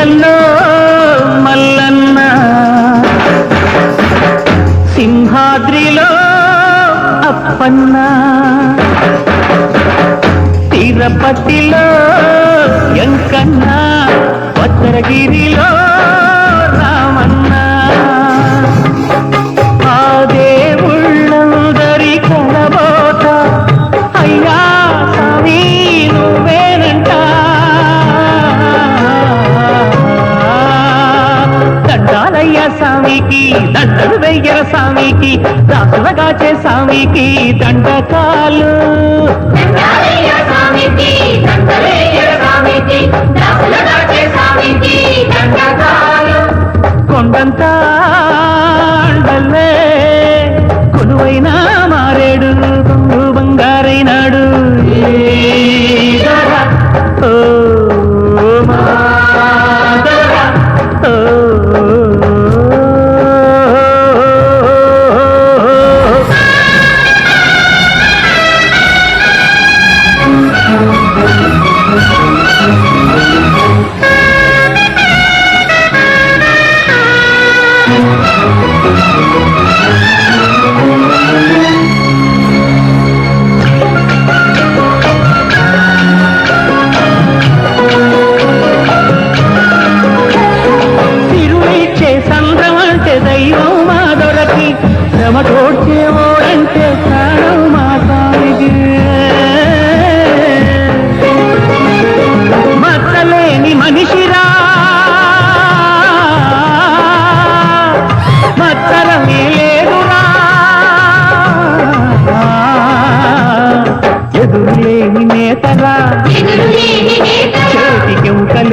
గుండెల్లో మల్లన్న. సింహాద్రిలో అప్పన్న. తిరుపతిలో ఎంకన్నా. భద్రగిరిలో స్వామికి దండలు వెయ్యర స్వామికి స్వామికి దాసుల దాటే స్వామికి దండకాలు. కొండంత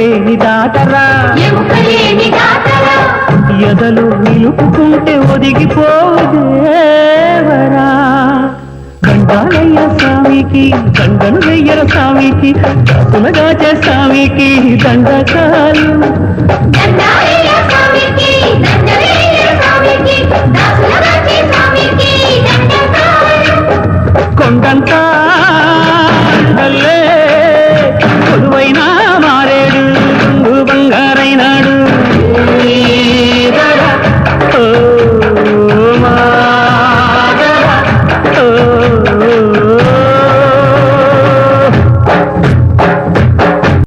ఎముకలేని దాతల ఎదలు నిలుపుకుంటే ఒదిగిపోవు దేవరా గండాలయ్య స్వామికి దండలు వెయ్యర స్వామికి దసులగాచే స్వామికి దండకాలు. దండాలయ్య